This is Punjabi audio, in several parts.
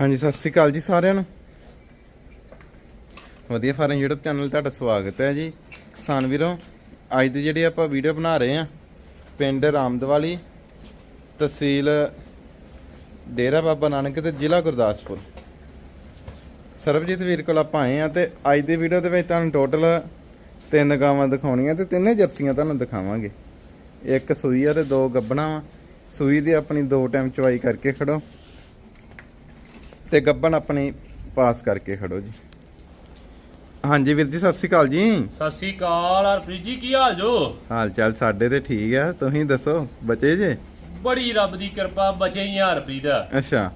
ਹਾਂਜੀ, ਸਤਿ ਸ੍ਰੀ ਅਕਾਲ ਜੀ ਸਾਰਿਆਂ ਨੂੰ। ਵਧੀਆ ਫਾਰਮ YouTube ਚੈਨਲ ਤੁਹਾਡਾ ਸਵਾਗਤ ਹੈ ਜੀ। ਕਿਸਾਨ ਵੀਰੋ, ਅੱਜ ਦੀ ਜਿਹੜੀ ਆਪਾਂ ਵੀਡੀਓ ਬਣਾ ਰਹੇ ਆ ਪਿੰਡ ਰਾਮਦਵਾਲੀ, ਤਹਿਸੀਲ ਡੇਰਾ ਬਾਬਾ ਨਾਨਕ ਤੇ ਜ਼ਿਲ੍ਹਾ ਗੁਰਦਾਸਪੁਰ। ਸਰਬਜੀਤ ਵੀਰ ਕੋਲ ਆਪਾਂ ਆਏ ਆ ਤੇ ਅੱਜ ਦੀ ਵੀਡੀਓ ਦੇ ਵਿੱਚ ਤੁਹਾਨੂੰ ਟੋਟਲ ਤਿੰਨ ਗਾਵਾਂ ਦਿਖਾਉਣੀਆਂ ਤੇ ਤਿੰਨੇ ਜਰਸੀਆਂ ਤੁਹਾਨੂੰ ਦਿਖਾਵਾਂਗੇ। ਇੱਕ ਸੂਈ ਆ ਤੇ ਦੋ ਗੱਬਣਾ ਵਾ। ਸੂਈ ਦੀ ਆਪਣੀ ਦੋ ਟਾਈਮ ਚਵਾਈ ਕਰਕੇ ਖੜੋ। ਤੇ ਗੱਬਣ ਆਪਣੀ ਪਾਸ ਕਰਕੇ ਖੜੋ ਜੀ। ਹਾਂਜੀ ਵੀਰ ਜੀ ਸਤਿ ਸ਼੍ਰੀ ਅਕਾਲ ਜੀ। ਸਤਿ ਸ੍ਰੀ ਅਕਾਲ ਹਰਪ੍ਰੀਤ ਜੀ ਕੀ ਹਾਲ ਜੋ? ਹਾਲ ਚਾਲ ਸਾਡੇ ਤੇ ਠੀਕ ਆ ਤੁਸੀਂ ਦੱਸੋ ਬਚੇ ਜੇ? ਬੜੀ ਰੱਬ ਦੀ ਕਿਰਪਾ ਬਚੇ ਹੀ ਆ ਹਰਪ੍ਰੀਤ। ਅੱਛਾ।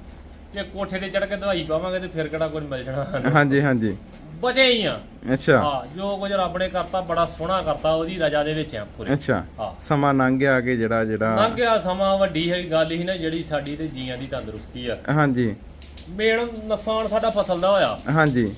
ਜੇ ਕੋਠੇ ਤੇ ਚੜ ਕੇ ਦਵਾਈ ਪਾਵਾਂਗੇ ਤੇ ਫਿਰ ਕਿਹੜਾ ਕੋਈ ਮਿਲ ਜਾਣਾ। ਹਾਂਜੀ ਹਾਂਜੀ। ਬਚੇ ਹੀ ਆ। ਅੱਛਾ। ਹਾਂ ਜੋ ਕੁਝ ਰੱਬ ਨੇ ਕਰਤਾ ਬੜਾ ਸੋਹਣਾ ਕਰਤਾ ਉਹਦੀ ਰਜਾ ਦੇ ਵਿੱਚ ਆ ਪੂਰੇ। ਅੱਛਾ। ਹਾਂ। ਸਮਾਂ ਲੰਘ ਗਿਆ ਕਿ ਜਿਹੜਾ ਜਿਹੜਾ ਲੰਘਿਆ ਸਮਾਂ ਵੱਡੀ ਹੈ ਗੱਲ ਹੀ ਨਾ ਜਿਹੜੀ ਸਾਡੀ ਤੇ ਜੀਆਂ ਦੀ ਤੰਦਰੁਸਤੀ ਆ। ਹਾਂਜੀ। ਮੇਨ ਨੁਕਸਾਨ ਸਾਡਾ ਫਸਲ ਦਾ ਹੋਇਆ। ਹਾਂਜੀ।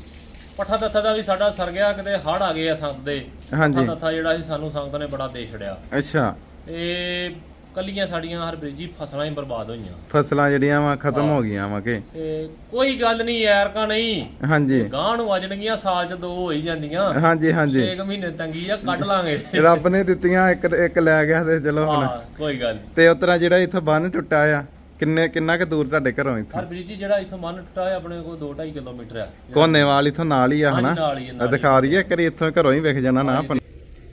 ਪੱਠਾ ਦੱਥਾ ਦਾ ਵੀ ਸਾਡਾ ਸਰ ਗਿਆ ਕਿਤੇ ਹੜ ਆ ਗਏ ਆ ਸੰਤ ਦੇ। ਹਾਂਜੀ। ਪੱਠਾ ਦੱਥਾ ਜਿਹੜਾ ਸੀ ਸਾਨੂੰ ਸੰਗਤ ਨੇ ਬੜਾ ਦੇ ਛੜਿਆ ਅੱਛਾ। ਇਹ ਕੱਲੀਆਂ ਸਾਡੀਆਂ ਹਰਪ੍ਰੀਤ ਜੀ ਫਸਲਾਂ ਹੀ ਬਰਬਾਦ ਹੋਈਆਂ। ਫਸਲਾਂ ਜਿਹੜੀਆਂ ਵਾ ਖਤਮ ਹਾਂ। ਗਈਆਂ ਵਾ ਕਿ? ਤੇ ਕੋਈ ਗੱਲ ਨਹੀਂ ਯਾਰ ਕਾ ਨਹੀਂ। ਹਾਂਜੀ। ਗਾਂ ਨੂੰ ਵਜਣਗੀਆਂ ਸਾਲ ਚ ਦੋ ਹੋ ਹੀ ਜਾਂਦੀਆਂ। ਹਾਂਜੀ ਹਾਂਜੀ। 6 ਮਹੀਨੇ ਤੰਗੀ ਆ ਕੱਢ ਲਾਂਗੇ। ਰੱਬ ਨੇ ਦਿੱਤੀਆਂ ਇੱਕ ਇੱਕ ਲੈ ਗਿਆ ਤੇ ਚਲੋ ਹੁਣ। ਹਾਂ ਕੋਈ ਗੱਲ ਤੇ ਉਤਰਾ ਜਿਹੜਾ ਇੱਥੋਂ ਬੰਨ ਟੁੱਟਾ ਆ ਕਿੰਨੇ ਕਿੰਨਾ ਕੁ ਦੂਰ ਤੁਹਾਡੇ ਘਰੋਂ ਇੱਥੋਂ? ਹਰਪ੍ਰੀਤ ਜੀ ਜਿਹੜਾ ਇੱਥੋਂ ਮਨ ਟੁੱਟਾ ਹੈ ਆਪਣੇ ਕੋਲ 2.5 ਕਿਲੋਮੀਟਰ ਆ। ਕੋਨੇਵਾਲ ਇੱਥੋਂ ਨਾਲ ਹੀ ਆ ਹਾਂਜੀ, ਹਨਾ? ਨਾਲ ਹੀ ਆ, ਨਾਲ ਦਿਖਾ ਰਹੀ ਹੈ ਕਰੀ ਇੱਥੋਂ ਘਰੋਂ ਹੀ ਵਿਖ ਜਾਣਾ ਨਾ ਆਪਣ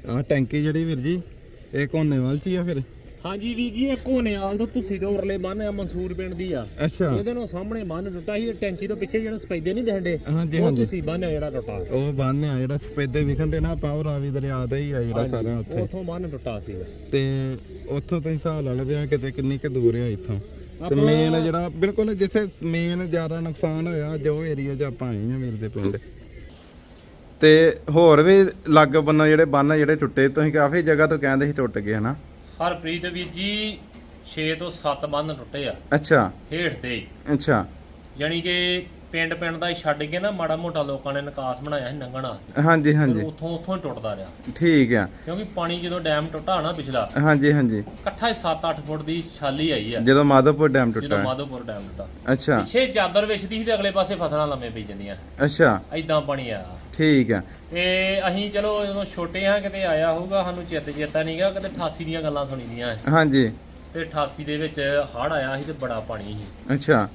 ਆ ਟੈਂਕੀ ਜਿਹੜੀ ਵੀਰ ਜੀ ਇਹ ਕੋਨੇਵਾਲ ਚ ਹੀ ਆ ਫਿਰ? ਹਾਂਜੀ ਵੀ ਜੀ ਇਹ ਕੋਨੇਵਾਲ ਤੋਂ ਤੁਸੀਂ ਤੋਂ ਉਰਲੇ ਬੰਨ ਆ ਮਨਸੂਰ ਪਿੰਡ ਦੀ ਆ। ਅੱਛਾ। ਇਹਦੇ ਨੂੰ ਸਾਹਮਣੇ ਬੰਨ ਟੁੱਟਾ ਸੀ ਟੈਂਕੀ ਤੋਂ ਪਿੱਛੇ ਜਿਹੜਾ ਸਪੈਦੇ ਨਹੀਂ ਦਿਖਦੇ ਹਾਂਜੀ ਉਹ ਹਾਂਜੀ। ਤੁਸੀਂ ਬੰਨ ਆ ਜਿਹੜਾ ਟੁੱਟਾ। ਉਹ ਬੰਨ ਆ ਜਿਹੜਾ ਸਪੇਦੇ ਵਿਖਣ ਦੇ ਨਾ ਪਾਵ ਰਾਵੀ ਦਰਿਆ ਦਾ ਹੀ ਆ ਜਿਹੜਾ ਸਾਰਾ ਉੱਥੇ। ਉਥੋਂ ਬੰਨ ਟੁੱਟਾ ਸੀ ਤੇ ਉੱਥੋਂ ਤੁਸੀਂ ਹਿਸਾਬ ਲਾ ਲਵਿਆ ਕਿਤੇ ਕਿੰਨੀ ਕੁ ਦੂਰ ਆ ਇੱਥੋਂ। ਤੇ ਮੇਨ ਜਿਹੜਾ ਬਿਲਕੁਲ ਜਿੱਥੇ ਮੇਨ ਜ਼ਿਆਦਾ ਨੁਕਸਾਨ ਹੋਇਆ ਜੋ ਏਰੀਆ 'ਚ ਆਪਾਂ ਆਏ ਆ ਵੀਰ ਦੇ ਪਿੰਡ। ਤੇ ਹੋਰ ਵੀ ਲੱਗ ਬੰਨੋ ਜਿਹੜੇ ਬੰਨ ਜਿਹੜੇ ਟੁੱਟੇ ਤੁਸੀਂ ਕਾਫੀ ਜਗ੍ਹਾ ਤੋਂ ਕਹਿੰਦੇ ਸੀ ਟੁੱਟ ਗਏ ਹਨਾ? ਹਰਪ੍ਰੀਤ ਵੀਰ ਜੀ 6 ਤੋਂ 7 ਬੰਨ ਟੁੱਟੇ ਆ। ਅੱਛਾ। ਹੇਠ ਤੇ। ਅੱਛਾ। ਯਾਨੀ ਕਿ ਪਿੰਡ ਪਿੰਡ ਦਾ ਹੀ ਛੱਡ ਕੇ ਨਾ ਮਾੜਾ ਮੋਟਾ ਲੋਕਾਂ ਨੇ ਨਿਕਾਸ ਬਣਾਇਆ ਸੀ ਲੰਘਣ ਵਾਸਤੇ। ਹਾਂਜੀ ਹਾਂਜੀ। ਉੱਥੋਂ ਉੱਥੋਂ ਹੀ ਟੁੱਟਦਾ ਰਿਹਾ। ਠੀਕ ਆ। ਕਿਉਂਕਿ ਪਾਣੀ ਜਦੋਂ ਡੈਮ ਟੁੱਟਾ ਨਾ ਪਿਛਲਾ ਹਾਂਜੀ ਹਾਂਜੀ। ਇਕੱਠਾ ਹੀ 7-8 ਫੁੱਟ ਦੀ ਛਾਲੀ ਆਈ ਆ। ਜਦੋਂ ਮਾਧੋਪੁਰ ਡੈਮ ਜਦੋਂ ਟੁੱਟਾ ਮਾਧੋਪੁਰ ਡੈਮ ਟੁੱਟਾ। ਅੱਛਾ। ਪਿੱਛੇ ਚਾਦਰ ਵਿਛਦੀ ਸੀ ਤੇ ਅਗਲੇ ਪਾਸੇ ਫਸਲਾਂ ਲੰਮੇ ਪਈ ਜਾਂਦੀਆਂ। ਅੱਛਾ। ਐਦਾਂ ਪਾਣੀ ਆਇਆ ਠੀਕ ਆ। ਤੇ ਅਸੀਂ ਚਲੋ ਜਦੋਂ ਛੋਟੇ ਆ ਕਿਤੇ ਆਇਆ ਹੋਊਗਾ ਸਾਨੂੰ ਚਿੱਤ ਚੇਤਾ ਨਹੀਂਗਾ ਕਿਤੇ 88 ਦੀਆਂ ਗੱਲਾਂ ਸੁਣੀਦੀਆਂ ਹਾਂਜੀ। ਤੇ 88 ਦੇ ਵਿੱਚ ਹੜ ਆਇਆ ਸੀ ਤੇ ਬੜਾ ਪਾਣੀ ਸੀ। ਅੱਛਾ।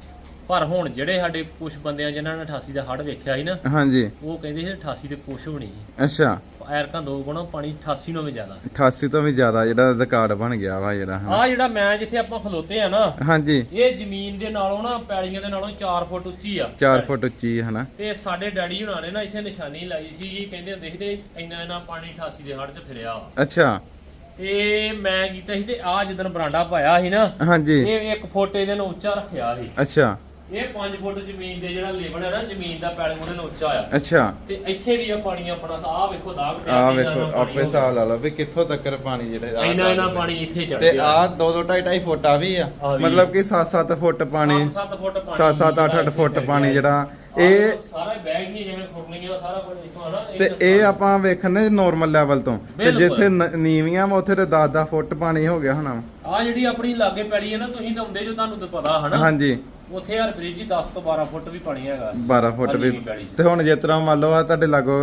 ਪਰ ਹੁਣ ਜਿਹੜੇ ਸਾਡੇ ਕੁਝ ਬੰਦਿਆਂ ਜਿਨ੍ਹਾਂ ਨੇ 88 ਦਾ ਹੜ ਵੇਖਿਆ ਸੀ ਨਾ ਹਾਂਜੀ। ਉਹ ਕਹਿੰਦੇ ਸੀ 88 ਦੇ ਕੁਛ ਵੀ ਨਹੀਂ ਅੱਛਾ। ਐਰਕਾਂ ਦੋ ਗੁਣਾ ਪਾਣੀ 88 ਨੂੰ ਵੀ ਜ਼ਿਆਦਾ 88 ਤੋਂ ਵੀ ਜ਼ਿਆਦਾ ਜਿਹੜਾ ਰਿਕਾਰਡ ਬਣ ਗਿਆ ਵਾ ਜਿਹੜਾ। ਆ ਜਿਹੜਾ ਮੈਂ ਜਿੱਥੇ ਆਪਾਂ ਖਲੋਤੇ ਆ ਨਾ ਹਾਂਜੀ। ਇਹ ਜ਼ਮੀਨ ਦੇ ਨਾਲੋਂ ਨਾ ਪੈਲੀਆਂ ਦੇ ਨਾਲੋਂ 4 ਫੁੱਟ ਉੱਚੀ ਆ। 4 ਫੁੱਟ ਉੱਚੀ ਹੈ ਹਨਾ। ਤੇ ਸਾਡੇ ਡੈਡੀ ਹੁਣਾਂ ਨੇ ਨਾ ਇੱਥੇ ਨਿਸ਼ਾਨੀ ਲਾਈ ਸੀ ਕਹਿੰਦੇ ਤੇ ਇੰਨਾ ਇੰਨਾ ਪਾਣੀ 88 ਦੇ ਹੜ 'ਚ ਫਿਰਿਆ। ਅੱਛਾ। ਤੇ ਮੈਂ ਕੀਤਾ ਸੀ ਤੇ ਆ ਜਦੋਂ ਬਰਾਂਡਾ ਪਾਇਆ ਸੀ ਨਾ ਹਾਂਜੀ। ਇਹ 1 ਫੁੱਟ ਇਹਦੇ ਨੂੰ ਉੱਚਾ ਰੱਖਿਆ ਸੀ। ਅੱਛਾ। ਇਹ 5 ਫੁੱਟ ਜ਼ਮੀਨ ਦੇ ਜਿਹੜਾ ਲੇਵਲ ਹੈ ਨਾ ਜ਼ਮੀਨ ਦਾ ਪੈਲ ਉਹਦੇ ਨਾਲ ਉੱਚਾ ਆ। ਅੱਛਾ। ਤੇ ਇੱਥੇ ਵੀ ਆ ਪਾਣੀ ਆਪਣਾ ਆ ਵੇਖੋ ਦਾਗ ਪਿਆ ਆ ਕਿੰਨਾ ਵੇਖੋ ਇੰਨਾ ਪਾਣੀ ਆਪੇ ਹਿਸਾਬ ਲਾ ਲਓ ਵੀ ਕਿੱਥੋਂ ਤੱਕ ਪਾਣੀ ਜਿਹੜਾ ਇੰਨਾ ਇੰਨਾ ਪਾਣੀ ਇੱਥੇ ਚੜ ਤੇ ਗਿਆ। ਆ 2 2 2.5 2.5 ਫੁੱਟ ਆ ਵੀ ਆ। ਆ ਵੀ। ਮਤਲਬ ਕਿ 7 7 ਫੁੱਟ ਪਾਣੀ 7 ਫੁੱਟ ਪਾਣੀ 7 7 8 8 ਫੁੱਟ ਪਾਣੀ ਜਿਹੜਾ ਇਹ ਇਹ ਸਾਰਾ ਬੈਗ ਨਹੀਂ ਜਿਵੇਂ ਖੁਰਲੀਆਂ ਸਾਰਾ ਕੁਝ ਇੱਥੋਂ ਆ ਨਾ ਤੇ ਇਹ ਆਪਾਂ ਵੇਖਣੇ ਨਾਰਮਲ ਲੈਵਲ ਤੋਂ। ਤੇ ਬਿਲਕੁਲ। ਜਿੱਥੇ ਨ- ਨੀਵੀਆਂ ਵਾ ਉੱਥੇ ਤੇ 10 10 ਫੁੱਟ ਪਾਣੀ ਹੋ ਗਿਆ ਹੋਣਾ ਆ ਜਿਹੜੀ ਆਪਣੀ ਲਾਗੇ ਪੈਲੀ ਹੈ ਨਾ ਤੁਸੀਂ ਤਾਂ ਹੁੰਦੇ ਜੋ ਤੁਹਾਨੂੰ ਤਾਂ ਪਤਾ ਹਨਾ। ਹਾਂਜੀ। ਉੱਥੇ ਹਰਪ੍ਰੀਤ ਜੀ 10 ਤੋਂ 12 ਫੁੱਟ ਵੀ ਪਾਣੀ ਹੈਗਾ। 12 ਫੁੱਟ ਵੀ। ਤੇ ਹੁਣ ਜਿਸ ਤਰ੍ਹਾਂ ਮੰਨ ਲਓ ਆ ਤੁਹਾਡੇ ਲਾਗੋ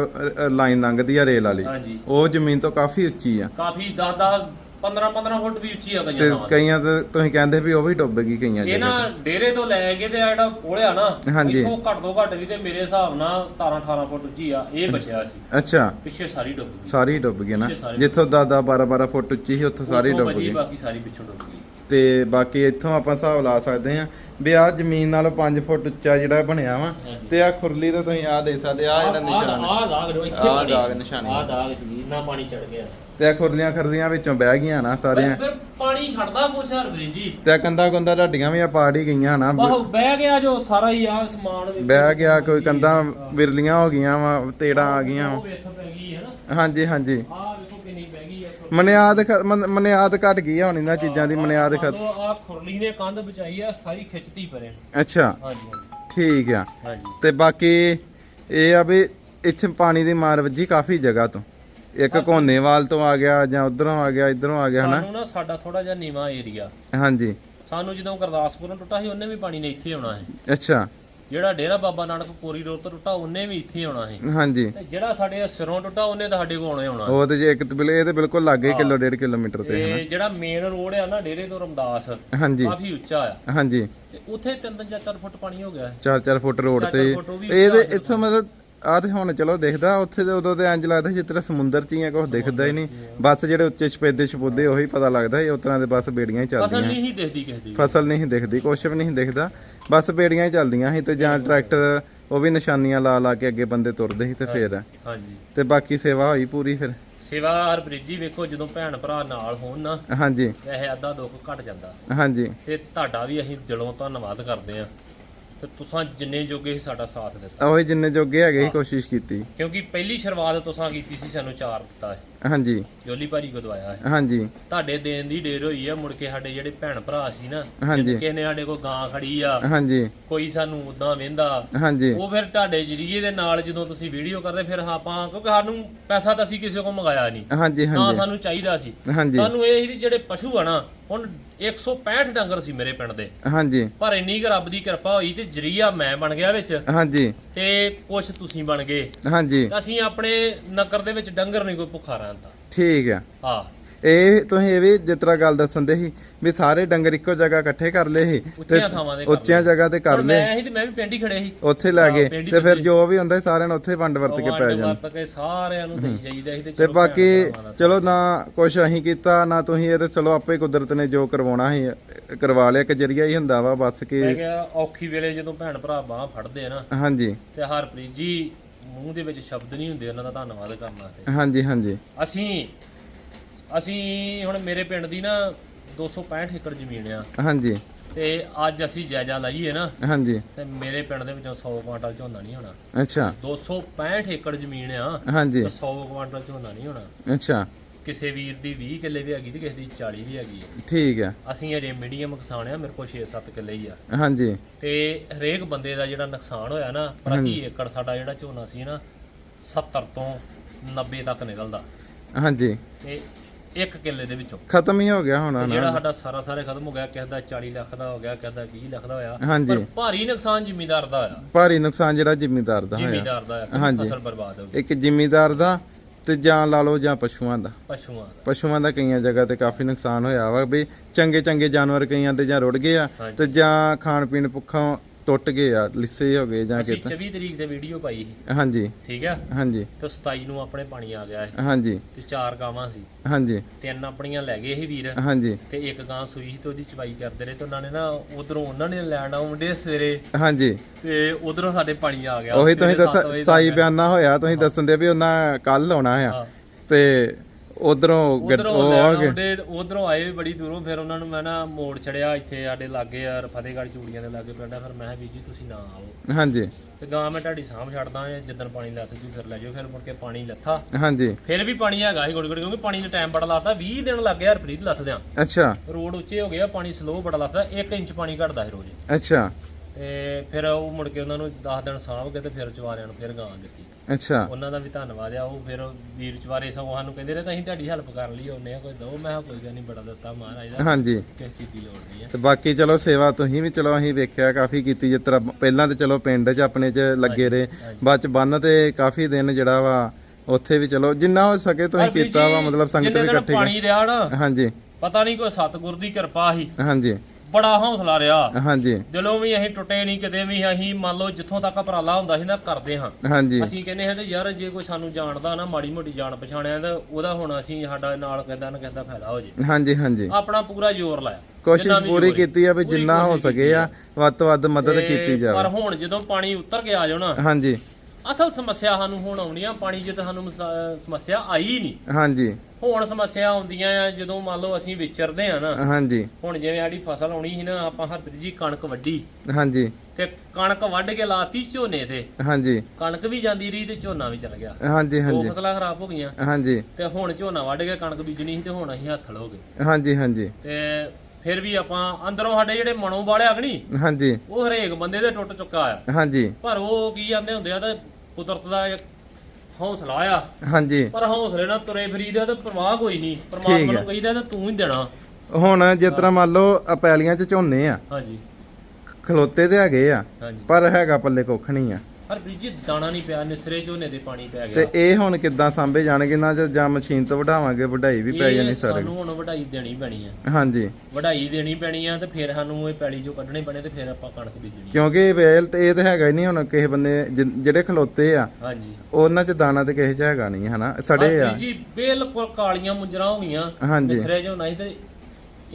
ਲਾਈਨ ਲੰਘਦੀ ਆ ਰੇਲ ਵਾਲੀ ਹਾਂਜੀ। ਉਹ ਜ਼ਮੀਨ ਤੋਂ ਕਾਫੀ ਉੱਚੀ ਆ। ਕਾਫੀ 10 10 15 15 ਫੁੱਟ ਵੀ ਉੱਚੀ ਆ ਤੇ ਕਈਆਂ ਤੇ ਤੁਸੀਂ ਕਹਿੰਦੇ ਵੀ ਉਹ ਵੀ ਡੁੱਬ ਗਈ ਕਈਆਂ ਇਹ ਨਾ ਜਗ੍ਹਾ ਡੇਰੇ ਤੋਂ ਲੈ ਕੇ ਤੇ ਜਿਹੜਾ ਕੋਲਿਆ ਨਾ ਹਾਂਜੀ। ਇੱਥੋਂ ਘੱਟ ਤੋਂ ਘੱਟ ਵੀ ਤੇ ਮੇਰੇ ਹਿਸਾਬ ਨਾਲ 17 18 ਫੁੱਟ ਉੱਚੀ ਆ ਇਹ ਬਚਿਆ ਸੀ। ਤੇ। ਅੱਛਾ। ਪਿੱਛੇ ਸਾਰੀ ਡੁੱਬ ਗਈ। ਸਾਰੀ ਡੁੱਬ ਗਈ ਨਾ। ਪਿੱਛੇ ਸਾਰੀ ਜਿੱਥੋਂ 10 10 12 12 ਫੁੱਟ ਉੱਚੀ ਸੀ ਉੱਥੋਂ ਸਾਰੀ ਉੱਥੋਂ ਡੁੱਬ ਬਚੀ, ਗਈ। ਬਾਕੀ ਸਾਰੀ ਪਿੱਛੋਂ ਡੁੱਬ ਗਈ। ਤੇ ਬਾਕੀ ਇੱਥੋਂ ਆਪਾਂ ਹਿਸਾਬ ਲਾ ਸਕਦੇ ਆ ਵੀ ਆ ਜ਼ਮੀਨ ਨਾਲੋਂ 5 ਫੁੱਟ ਉੱਚਾ ਜਿਹੜਾ ਬਣਿਆ ਵਾ। ਤੇ ਆ ਖੁਰਲੀ ਤੋਂ ਤੁਸੀਂ ਆ ਦੇ ਸਕਦੇ ਆ ਜਿਹੜਾ ਨਿਸ਼ਾਨ। ਆ ਦਾਗ ਜੋ ਇੱਥੇ ਪਾਣੀ ਦਾਗ। ਨਿਸ਼ਾਨੀ। ਆਹ ਦਾਗ ਸੀ ਨਾ ਪਾਣੀ ਚੜ ਗਿਆ ਤੇ ਆ ਖੁਰਲੀਆਂ ਖਰਲੀਆਂ ਵਿੱਚੋਂ ਬਹਿ ਗਈਆਂ ਨਾ ਸਾਰੀਆਂ ਫਿਰ ਪਾਣੀ ਛੱਡਦਾ ਕੁਛ ਹਰਬਰੀ ਜੀ ਤੇ ਆ ਕੰਦਾ ਕੰਦਾ ਢਾਡੀਆਂ ਵੀ ਆ ਪਾੜ ਹੀ ਗਈਆਂ ਨਾ ਆਹੋ ਬਹਿ ਗਿਆ ਜੋ ਸਾਰਾ ਹੀ ਆ ਸਮਾਨ। ਬਹਿ ਗਿਆ ਕੋਈ ਕੰਦਾ ਵਿਰਲੀਆਂ ਹੋ ਗਈਆਂ ਵਾ ਤੇੜਾਂ ਆ ਗਈਆਂ ਹਾਂਜੀ ਹਾਂਜੀ ਆ ਮਨਿਆਦ ਖ- ਮਨ- ਮਨਿਆਦ ਘਟ ਗਈ ਆ ਹੁਣ ਇਹਨਾਂ ਚੀਜ਼ਾਂ ਦੀ ਮਨਿਆਦ ਖਤ ਆ ਖੁਰਲੀ ਨੇ ਕੰਧ ਬਚਾਈ ਆ ਸਾਰੀ ਖਿੱਚਤੀ ਪਰੇ। ਅੱਛਾ। ਹਾਂਜੀ ਹਾਂਜੀ। ਠੀਕ ਆ। ਹਾਂਜੀ। ਤੇ ਬਾਕੀ ਇਹ ਆ ਵੀ ਇੱਥੇ ਪਾਣੀ ਦੀ ਮਾਰ ਵੱਜੀ ਕਾਫੀ ਜਗ੍ਹਾ ਤੋਂ। ਇੱਕ ਕੋਨੇਵਾਲ ਤੋਂ ਆ ਗਿਆ ਜਾਂ ਉਧਰੋਂ ਆ ਗਿਆ ਇਧਰੋਂ ਆ ਗਿਆ ਹਨਾ? ਸਾਨੂੰ ਨਾ ਸਾਡਾ ਥੋੜਾ ਜਿਹਾ ਨੀਵਾ ਏਰੀਆ। ਹਾਂਜੀ। ਸਾਨੂੰ ਜਦੋਂ ਗੁਰਦਾਸਪੁਰੋਂ ਟੁੱਟਾ ਸੀ ਉਹਨੇ ਵੀ ਪਾਣੀ ਨੇ ਇੱਥੇ ਆਉਣਾ ਹੈ ਅੱਛਾ। ਜਿਹੜਾ ਡੇਰਾ ਬਾਬਾ ਨਾਨਕ ਕੋਰੀ ਰੋਡ ਤੋਂ ਟੁੱਟਾ ਉਹਨੇ ਵੀ ਇੱਥੇ ਆਉਣਾ ਸੀ। ਹਾਂਜੀ। ਤੇ ਜਿਹੜਾ ਸਾਡੇ ਸਿਰੋਂ ਟੁੱਟਾ ਉਹਨੇ ਤਾਂ ਸਾਡੇ ਕੋਲ ਆਉਣਾ। ਹੀ ਆਉਣਾ ਉਹ ਤੇ ਜੇ ਇੱਕ ਬਿਲੇ ਇਹ ਤੇ ਬਿਲਕੁਲ ਲੱਗੇ ਕਿਲੋ ਡੇਢ ਕਿਲੋਮੀਟਰ ਤੇ ਤੇ ਜਿਹੜਾ ਮੇਨ ਰੋਡ ਆ ਨਾ ਡੇਰੇ ਤੋਂ ਰਮਦਾਸ ਹਾਂਜੀ। ਕਾਫੀ ਉੱਚਾ ਆ। ਹਾਂਜੀ। ਤੇ ਉੱਥੇ ਤਿੰਨ ਤਿੰਨ ਚਾਰ ਚਾਰ ਫੁੱਟ ਪਾਣੀ ਹੋ ਗਿਆ। ਹੈ 4-4 ਫੁੱਟ ਰੋਡ ਤੇ। ਫੁੱਟ ਉਹ ਵੀ ਇਹਦੇ ਇੱਥੋਂ ਮਤਲਬ ਆ ਤੇ ਹੁਣ ਚਲੋ ਦਿਖਦਾ ਉੱਥੇ ਤੇ ਉਦੋਂ ਤੇ ਇੰਜ ਲੱਗਦਾ ਜਿਸ ਤਰ੍ਹਾਂ ਸਮੁੰਦਰ ਚ ਹੀ ਆ ਕੁਝ ਦਿਖਦਾ ਹੀ ਨਹੀਂ। ਬਸ ਜਿਹੜੇ ਉੱਚੇ ਛਪੇਦੇ ਛਪੋਦੇ ਉਹੀ ਪਤਾ ਲੱਗਦਾ ਇਹ ਉਤਰਾਂ ਦੇ ਬਸ ਬੇੜੀਆਂ ਹੀ ਚੱਲਦੀਆਂ। ਫਸਲ ਨਹੀਂ ਹੀ ਦਿਖਦੀ ਕਿਸੇ ਦੀ। ਫਸਲ ਨਹੀਂ ਦਿਖਦੀ ਕੁਛ ਵੀ ਨਹੀਂ ਦਿਖਦਾ। ਬਸ ਬੇੜੀਆਂ ਹੀ ਚੱਲਦੀਆਂ ਸੀ ਤੇ ਜਾਂ ਟਰੈਕਟਰ ਉਹ ਵੀ ਨਿਸ਼ਾਨੀਆਂ ਲਾ ਲਾ ਕੇ ਅੱਗੇ ਬੰਦੇ ਤੁਰਦੇ ਸੀ ਤੇ ਫੇਰ। ਹਾਂਜੀ। ਤੇ ਬਾਕੀ ਸੇਵਾ ਹੋਈ ਪੂਰੀ ਫਿਰ? ਸੇਵਾ ਹਰਪ੍ਰੀਤ ਵੇਖੋ ਜਦੋਂ ਭੈਣ ਭਰਾ ਨਾਲ ਹੋਣ ਨਾ ਹਾਂਜੀ। ਵੈਸੇ ਅੱਧਾ ਦੁੱਖ ਘਟ ਜਾਂਦਾ। ਹਾਂਜੀ। ਤੇ ਤੁਹਾਡਾ ਵੀ ਅਸੀਂ ਦਿਲੋਂ ਧੰਨਵਾਦ ਕਰਦੇ ਆ ਤੇ ਤੁਸੀਂ ਜਿੰਨੇ ਜੋਗੇ ਸੀ ਸਾਡਾ ਸਾਥ ਦਿੱਤਾ। ਉਹੀ ਜਿੰਨੇ ਜੋਗੇ ਹੈਗੇ ਸੀ ਕੋਸ਼ਿਸ਼ ਕੀਤੀ। ਕਿਉਂਕਿ ਪਹਿਲੀ ਸ਼ੁਰੂਆਤ ਤੁਸੀਂ ਕੀਤੀ ਸੀ ਸਾਨੂੰ ਚਾਰ ਦਿੱਤਾ ਹੈ ਹਾਂਜੀ। ਜੋਲੀ ਭਾਰੀ ਕੋ ਦਵਾਇਆ ਹੈ। ਹਾਂਜੀ। ਤੁਹਾਡੇ ਦੇਣ ਦੀ ਢੇਰ ਹੋਈ ਆ ਮੁੜ ਕੇ ਸਾਡੇ ਜਿਹੜੇ ਭੈਣ ਭਰਾ ਸੀ ਨਾ ਹਾਂਜੀ। ਕਿਸੇ ਨੇ ਸਾਡੇ ਕੋਲ ਗਾਂ ਖੜੀ ਆ ਹਾਂਜੀ। ਕੋਈ ਸਾਨੂੰ ਉਦਾਂ ਵੇਂਦਾ ਹਾਂਜੀ। ਉਹ ਫਿਰ ਤੁਹਾਡੇ ਜਰੀਏ ਦੇ ਨਾਲ ਜਦੋਂ ਤੁਸੀਂ ਵੀਡੀਓ ਕਰਦੇ ਫਿਰ ਆਪਾਂ ਕਿਉਂਕਿ ਸਾਨੂੰ ਪੈਸਾ ਤਾਂ ਅਸੀਂ ਕਿਸੇ ਕੋਲ ਮੰਗਾਇਆ ਨਹੀਂ। ਹਾਂਜੀ ਨਾ ਹਾਂਜੀ। ਸਾਨੂੰ ਚਾਹੀਦਾ ਸੀ। ਹਾਂਜੀ। ਸਾਨੂੰ ਇਹ ਸੀ ਵੀ ਜਿਹੜੇ ਪਸ਼ੂ ਆ ਨਾ ਹੁਣ 165 ਡੰਗਰ ਸੀ ਮੇਰੇ ਪਿੰਡ ਦੇ। ਹਾਂਜੀ। ਪਰ ਇੰਨੀ ਕੁ ਰੱਬ ਦੀ ਕਿਰਪਾ ਹੋਈ ਤੇ ਜਰੀਆ ਮੈਂ ਬਣ ਗਿਆ ਵਿੱਚ। ਹਾਂਜੀ। ਤੇ ਕੁਝ ਤੁਸੀਂ ਬਣ ਗਏ। ਹਾਂਜੀ। ਤਾਂ ਅਸੀਂ ਆਪਣੇ ਨਗਰ ਦੇ ਵਿੱਚ ਡੰਗਰ ਨਹੀਂ ਕੋਈ ਭੁੱਖਾ ਰਹਿੰਦਾ। ਠੀਕ ਆ। ਹਾਂ। ਇਹ ਤੁਸੀਂ ਇਹ ਵੀ ਜਿਸ ਤਰ੍ਹਾਂ ਗੱਲ ਦੱਸਣ ਦੇ ਸੀ ਵੀ ਸਾਰੇ ਡੰਗਰ ਇੱਕੋ ਜਗ੍ਹਾ ਇਕੱਠੇ ਕਰ ਲਏ ਸੀ ਤੇ ਉੱਚੀਆਂ ਥਾਵਾਂ ਉੱਚੀਆਂ ਜਗ੍ਹਾ ਤੇ ਕਰ ਲਏ ਮੈਂ ਸੀ ਤੇ ਮੈਂ ਵੀ ਪਿੰਡ ਹੀ ਖੜੇ ਸੀ। ਉੱਥੇ ਲੈ ਗਏ ਤੇ ਫਿਰ ਜੋ ਵੀ ਹੁੰਦਾ ਸਾਰਿਆਂ ਨੂੰ ਉੱਥੇ ਵੰਡ ਵਰਤ ਕੇ ਪੈ ਵੰਡ ਜਾਣ ਵਰਤ ਕੇ ਸਾਰਿਆਂ ਨੂੰ ਦੇਈ ਜਾਈਦਾ ਸੀ ਤੇ ਤੇ ਬਾਕੀ ਚਲੋ ਨਾ ਕੁਛ ਅਸੀਂ ਕੀਤਾ ਨਾ ਤੁਸੀਂ ਇਹ ਤੇ ਚਲੋ ਆਪੇ ਕੁਦਰਤ ਨੇ ਜੋ ਕਰਵਾਉਣਾ ਸੀ ਕਰਵਾ ਲਿਆ। ਇੱਕ ਜਰੀਆ ਹੀ ਹੁੰਦਾ ਵਾ ਬਸ ਕਿ ਔਖੀ ਵੇਲੇ ਜਦੋਂ ਭੈਣ ਭਰਾ ਬਾਹ ਫੜਦੇ ਆ ਨਾ ਹਾਂਜੀ। ਤੇ ਹਰਪ੍ਰੀਤ ਜੀ ਮੂੰਹ ਦੇ ਵਿੱਚ ਸ਼ਬਦ ਨਹੀਂ ਹੁੰਦੇ ਉਹਨਾਂ ਦਾ ਧੰਨਵਾਦ ਕਰਨਾ ਤੇ। ਹਾਂਜੀ ਹਾਂਜੀ। ਅਸੀਂ ਅਸੀਂ ਹੁਣ ਮੇਰੇ ਪਿੰਡ ਦੀ ਨਾ 265 ਏਕੜ ਜ਼ਮੀਨ ਆ। ਹਾਂਜੀ। ਤੇ ਅੱਜ ਅਸੀਂ ਜਾਇਜ਼ਾ ਲਾਈਏ ਨਾ ਹਾਂਜੀ। ਤੇ ਮੇਰੇ ਪਿੰਡ ਦੇ ਵਿੱਚੋਂ 100 ਕੁਆਂਟਲ ਝੋਨਾ ਨਹੀਂ ਹੋਣਾ। ਅੱਛਾ। 265 ਏਕੜ ਜ਼ਮੀਨ ਆ ਹਾਂਜੀ। ਤੇ 100 ਕੁਆਂਟਲ ਝੋਨਾ ਨਹੀਂ ਹੋਣਾ। ਅੱਛਾ। ਕਿਸੇ ਵੀਰ ਦੀ 20 ਕਿੱਲੇ ਵੀ ਹੈਗੀ ਤੇ ਕਿਸੇ ਦੀ 40 ਵੀ ਹੈਗੀ ਆ। ਠੀਕ ਹੈ ਅਸੀਂ ਅਜੇ ਮੀਡੀਅਮ ਕਿਸਾਨ ਆ ਮੇਰੇ ਕੋਲ 6-7 ਕਿੱਲੇ ਹੀ ਆ। ਹਾਂਜੀ। ਤੇ ਹਰੇਕ ਬੰਦੇ ਦਾ ਜਿਹੜਾ ਨੁਕਸਾਨ ਹੋਇਆ ਨਾ ਪ੍ਰਤੀ ਏਕੜ ਸਾਡਾ ਜਿਹੜਾ ਝੋਨਾ ਸੀ ਨਾ 70 ਤੋਂ 90 ਤੱਕ ਨਿਕਲਦਾ। ਹਾਂਜੀ। ਤੇ ਇੱਕ ਕਿੱਲੇ ਦੇ ਵਿੱਚੋਂ। ਖਤਮ ਹੀ ਹੋ ਗਿਆ ਹੁਣ ਨਾ ਜਿਹੜਾ ਸਾਡਾ ਸਾਰਾ ਸਾਰੇ ਖਤਮ ਹੋ ਗਿਆ ਕਿਸੇ ਦਾ 40 ਲੱਖ ਦਾ ਹੋ ਗਿਆ ਕਿਸੇ ਦਾ 20 ਲੱਖ ਦਾ ਹੋਇਆ। ਹਾਂਜੀ। ਪਰ ਭਾਰੀ ਨੁਕਸਾਨ ਜ਼ਿਮੀਦਾਰ ਦਾ ਹੋਇਆ। ਭਾਰੀ ਨੁਕਸਾਨ ਜਿਹੜਾ ਜ਼ਿਮੀਦਾਰ ਦਾ ਹੋਇਆ। ਜ਼ਿਮੀਦਾਰ ਦਾ ਹੋਇਆ ਹਾਂਜੀ। ਫਸਲ ਬਰਬਾਦ ਹੋ ਗਈ। ਇੱਕ ਜ਼ਿਮੀਦਾਰ ਦਾ ਤੇ ਜਾਂ ਲਾ ਲਓ ਜਾਂ ਪਸ਼ੂਆਂ ਦਾ। ਪਸ਼ੂਆਂ ਦਾ। ਪਸ਼ੂਆਂ ਦਾ ਕਈਆਂ ਜਗ੍ਹਾ ਤੇ ਕਾਫੀ ਨੁਕਸਾਨ ਹੋਇਆ ਵਾ ਵੀ ਚੰਗੇ ਚੰਗੇ ਜਾਨਵਰ ਕਈਆਂ ਤੇ ਜਾਂ ਰੁੜ ਗਏ ਆ। ਤੇ ਜਾਂ ਖਾਣ ਪੀਣ ਭੁੱਖੋਂ ਟੁੱਟ ਗਏ ਆ ਲਿੱਸੇ ਹੋ ਗਏ ਜਾਂ ਅਸੀਂ ਕਿਤੇ 24 ਤਰੀਕ ਤੇ ਵੀਡੀਓ ਪਾਈ ਸੀ। ਹਾਂਜੀ। ਠੀਕ ਆ? ਹਾਂਜੀ। ਤੇ 27 ਨੂੰ ਆਪਣੇ ਪਾਣੀ ਆ ਗਿਆ ਸੀ ਹਾਂਜੀ। ਤੇ ਚਾਰ ਗਾਵਾਂ ਸੀ। ਹਾਂਜੀ। ਤਿੰਨ ਆਪਣੀਆਂ ਲੈ ਗਏ ਸੀ ਵੀਰ। ਹਾਂਜੀ। ਤੇ ਇੱਕ ਗਾਂ ਸੂਈ ਸੀ ਤੇ ਉਹਦੀ ਚਵਾਈ ਕਰਦੇ ਰਹੇ ਤੇ ਉਹਨਾਂ ਨੇ ਨਾ ਉਧਰੋਂ ਉਹਨਾਂ ਨੇ ਲੈਣ ਆਉਂਦੇ ਸਵੇਰੇ। ਹਾਂਜੀ। ਤੇ ਉਧਰੋਂ ਸਾਡੇ ਪਾਣੀ ਆ ਗਿਆ। ਉਹੀ ਤੁਸੀਂ ਦੱਸ ਦਾ ਸਾਈ ਬਿਆਨਾ ਹੋਇਆ ਤੁਸੀਂ ਦੱਸਣ ਦੇ ਵੀ ਉਹਨਾਂ ਕੱਲ ਆਉਣਾ ਆ। ਤੇ ਉਧਰੋਂ ਉਹ ਆ ਗਏ ਉਧਰੋਂ ਆਏ ਬੜੀ ਦੂਰੋਂ ਫਿਰ ਉਹਨਾਂ ਨੂੰ ਮੈਂ ਨਾ ਮੋੜ ਛੜਿਆ ਇੱਥੇ ਸਾਡੇ ਲਾਗੇ ਆ ਫਤਿਹਗੜ੍ਹ ਚੂੜੀਆਂ ਦੇ ਲਾਗੇ ਪਿੰਡਾ ਫਿਰ ਮੈਂ ਵੀਰ ਜੀ ਤੁਸੀਂ ਨਾ ਆਓ। ਹਾਂਜੀ। ਤੇ ਗਾਂ ਮੈਂ ਤੁਹਾਡੀ ਸਾਂਭ ਛੱਡਦਾ ਆ ਜਿੱਦਣ ਪਾਣੀ ਲੱਥ ਜੂ ਫਿਰ ਲੈ ਜਾਓ ਫਿਰ ਮੁੜ ਕੇ ਪਾਣੀ ਲੱਥਾ। ਹਾਂਜੀ। ਫਿਰ ਵੀ ਪਾਣੀ ਹੈਗਾ ਸੀ ਗੋੜੀ ਗੋੜੀ ਕਿਉਂਕਿ ਪਾਣੀ ਦਾ ਟਾਈਮ ਬੜਾ ਲਾਤਾ 20 ਦਿਨ ਲੱਗ ਗਿਆ ਹਰਪ੍ਰੀਤ ਲੱਥਦਿਆਂ। ਅੱਛਾ। ਰੋਡ ਉੱਚੇ ਹੋ ਗਿਆ ਪਾਣੀ ਸਲੋ ਬੜਾ ਲੱਥਦਾ 1 ਇੰਚ ਪਾਣੀ ਘਟਦਾ ਸੀ ਰੋਜ਼। ਅੱਛਾ। ਤੇ ਫਿਰ ਉਹ ਮੁੜ ਕੇ ਉਹਨਾਂ ਨੂੰ 10 ਦਿਨ ਸਾਂਭ ਕੇ ਤੇ ਫਿਰ ਚਵਾਰਿਆਂ ਨੂੰ ਫਿਰ ਗਾਂ ਦਿੱਤੀ। ਅੱਛਾ। ਉਹਨਾਂ ਦਾ ਵੀ ਧੰਨਵਾਦ ਆ ਉਹ ਫਿਰ ਵੀਰ ਚਵਾਰੇ ਸਗੋਂ ਸਾਨੂੰ ਕਹਿੰਦੇ ਰਹੇ ਤਾਂ ਅਸੀਂ ਤੁਹਾਡੀ ਹੈਲਪ ਕਰਨ ਲਈ ਆਉਂਦੇ ਆ ਕੋਈ ਦੋ। ਮੈਂ ਕਿਹਾ ਕੋਈ ਗੱਲ ਨਹੀਂ ਬੜਾ ਦਿੱਤਾ ਮਹਾਰਾਜ ਦਾ। ਹਾਂਜੀ। ਕਿਸ ਚੀਜ਼ ਦੀ ਲੋੜ ਨਹੀਂ ਆ। ਤੇ ਬਾਕੀ ਚਲੋ ਸੇਵਾ ਤੁਸੀਂ ਵੀ ਚਲੋ ਅਸੀਂ ਵੇਖਿਆ ਕਾਫੀ ਕੀਤੀ ਜਿਸ ਤਰ੍ਹਾਂ ਪਹਿਲਾਂ ਤੇ ਚਲੋ ਪਿੰਡ 'ਚ ਆਪਣੇ 'ਚ ਲੱਗੇ ਰਹੇ ਬਾਅਦ 'ਚ ਬੰਨ ਤੇ ਕਾਫੀ ਦਿਨ ਜਿਹੜਾ ਵਾ ਉੱਥੇ ਵੀ ਚਲੋ ਜਿੰਨਾ ਹੋ ਸਕੇ ਤੁਸੀਂ ਕੀਤਾ ਵਾ ਮਤਲਬ ਸੰਗਤ ਵੀ ਇਕੱਠੀ ਪਾਣੀ ਰਿਹਾ ਨਾ ਹਾਂਜੀ। ਪਤਾ ਨਹੀਂ ਕੋਈ ਸਤਿਗੁਰ ਦੀ ਕਿਰਪਾ ਸੀ। ਹਾਂਜੀ। ਬੜਾ ਹੌਸਲਾ ਰਿਹਾ। ਹਾਂਜੀ। ਦਿਲੋਂ ਵੀ ਅਸੀਂ ਟੁੱਟੇ ਨਹੀਂ ਕਿਤੇ ਵੀ ਅਸੀਂ ਮੰਨ ਲਓ ਜਿੱਥੋਂ ਤੱਕ ਉਪਰਾਲਾ ਹੁੰਦਾ ਸੀ ਨਾ ਕਰਦੇ ਹਾਂ। ਹਾਂਜੀ। ਅਸੀਂ ਕਹਿੰਦੇ ਹਾਂ ਤੇ ਯਾਰ ਜੇ ਕੋਈ ਸਾਨੂੰ ਜਾਣਦਾ ਨਾ ਮਾੜੀ ਮੋਟੀ ਜਾਣ ਪਛਾਣਿਆ ਤਾਂ ਉਹਦਾ ਹੁਣ ਅਸੀਂ ਸਾਡਾ ਨਾਲ ਕਹਿੰਦਾ ਨਾ ਕਹਿੰਦਾ ਫਾਇਦਾ ਹੋ ਜੇ। ਹਾਂਜੀ ਹਾਂਜੀ। ਆਪਣਾ ਪੂਰਾ ਜ਼ੋਰ ਲਾਇਆ। ਕੋਸ਼ਿਸ਼ ਪੂਰੀ। ਕੀਤੀ ਆ ਵੀ ਪੂਰੀ ਜਿੰਨਾ ਹੋ ਸਕੇ ਆ ਵੱਧ ਤੋਂ ਵੱਧ ਮਦਦ ਤੇ ਕੀਤੀ ਪਰ ਜਾਵੇ ਹੁਣ ਜਦੋਂ ਪਾਣੀ ਉਤਰ ਕੇ ਆ ਨਾ ਹਾਂਜੀ। ਅਸਲ ਸਮੱਸਿਆ ਸਾਨੂੰ ਹੁਣ ਆਉਣੀ ਆ ਪਾਣੀ ਜਿੱਦ ਸਾਨੂੰ ਮਸ- ਸਮੱਸਿਆ ਆਈ ਨਹੀਂ। ਹਾਂਜੀ। ਹੁਣ ਸਮੱਸਿਆ ਆਉਂਦੀਆਂ ਆ ਜਦੋਂ ਮੰਨ ਲਓ ਅਸੀਂ ਵਿਚਰਦੇ ਆ ਨਾ ਹਾਂਜੀ। ਹੁਣ ਜਿਵੇਂ ਸਾਡੀ ਫਸਲ ਆਉਣੀ ਸੀ ਨਾ ਆਪਾਂ ਹਰਪ੍ਰੀਤ ਜੀ ਕਣਕ ਵੱਢੀ। ਹਾਂਜੀ। ਤੇ ਕਣਕ ਵੱਢ ਕੇ ਲਾਤੀ ਝੋਨੇ ਤੇ। ਹਾਂਜੀ। ਕਣਕ ਵੀ ਜਾਂਦੀ ਰਹੀ ਤੇ ਝੋਨਾ ਵੀ ਚਲ ਗਿਆ। ਹਾਂਜੀ ਦੋ ਹਾਂਜੀ। ਫਸਲਾਂ ਖਰਾਬ ਹੋ ਗਈਆਂ। ਹਾਂਜੀ। ਤੇ ਹੁਣ ਝੋਨਾ ਵੱਢ ਕੇ ਕਣਕ ਬੀਜਣੀ ਸੀ ਤੇ ਹੁਣ ਅਸੀਂ ਹੱਥ ਲਓਗੇ ਹਾਂਜੀ ਹਾਂਜੀ। ਤੇ ਫਿਰ ਵੀ ਆਪਾਂ ਅੰਦਰੋਂ ਸਾਡੇ ਜਿਹੜੇ ਮਨੋਂ ਵਾਲੇ ਅਗਣੀ ਹਾਂਜੀ। ਉਹ ਹਰੇਕ ਬੰਦੇ ਦੇ ਟੁੱਟ ਚੁੱਕਾ ਆ। ਹਾਂਜੀ। ਪਰ ਉਹ ਕੀ ਜਾਂਦੇ ਹੁੰਦੇ ਆ ਤੇ ਕੁਦਰਤ ਦਾ ਇੱਕ ਹੌਸਲਾ ਆ ਹਾਂਜੀ। ਪਰ ਹੌਸਲੇ ਨਾਲ ਤੁਰੇ ਫਰੀਦਾ ਤੇ ਪ੍ਰਵਾਹ ਕੋਈ ਨਹੀਂ। ਪਰਮਾਤਮਾ ਨੂੰ ਕਹੀਦਾ ਤੇ ਤੂੰ ਹੀ ਦੇਣਾ। ਹੁਣ ਜਿਸ ਤਰ੍ਹਾਂ ਮੰਨ ਲਓ ਅਪੈਲੀਆਂ 'ਚ ਝੋਨੇ ਆ। ਹਾਂਜੀ। ਖਲੋਤੇ ਤੇ ਹੈਗੇ ਆ। ਪਰ ਹੈਗਾ ਪੱਲੇ ਕੁੱਖ ਨਹੀਂ ਆ। ਹਰਪ੍ਰੀਤ ਜੀ ਦਾਣਾ ਨਹੀਂ ਪਿਆ ਨਿਸਰੇ ਝੋਨੇ ਦੇ ਪਾਣੀ ਪੈ ਤੇ ਗਿਆ। ਇਹ ਹੁਣ ਕਿੱਦਾਂ ਸਾਂਭੇ ਜਾਣਗੇ ਨਾ ਜੇ ਜਾਂ ਮਸ਼ੀਨ ਤੋਂ ਵਢਾਵਾਂਗੇ? ਵਢਾਈ ਵੀ ਪੈ ਇਹ ਜਾਣੀ ਸਾਰੇ ਸਾਨੂੰ ਹੁਣ ਵਢਾਈ ਦੇਣੀ ਪੈਣੀ ਆ। ਹਾਂਜੀ। ਵਢਾਈ ਦੇਣੀ ਪੈਣੀ ਆ ਤੇ ਫਿਰ ਸਾਨੂੰ ਇਹ ਪੈਲੀ ਚੋਂ ਕੱਢਣੇ ਪੈਣੇ ਤੇ ਫਿਰ ਆਪਾਂ ਕਣਕ ਬੀਜਣੀ ਕਿਉਂਕਿ ਵੇਲ ਤੇ ਇਹ ਤਾਂ ਹੈਗਾ ਹੀ ਨਹੀਂ ਹੁਣ ਕਿਸੇ ਬੰਦੇ ਜਿਹੜੇ ਖਲੋਤੇ ਆ ਹਾਂਜੀ। ਉਹਨਾਂ 'ਚ ਦਾਣਾ ਤੇ ਕਿਸੇ 'ਚ ਹੈਗਾ ਨਹੀਂ ਹਨਾ? ਸੜੇ ਆ। ਹਰਪ੍ਰੀਤ ਜੀ ਬਿਲਕੁਲ ਕਾਲੀਆਂ ਮੁੰਜਰਾ ਹੋ ਗਈਆਂ। ਹਾਂਜੀ। ਨਿਸਰੇ ਝੋਨਾ ਸੀ ਤੇ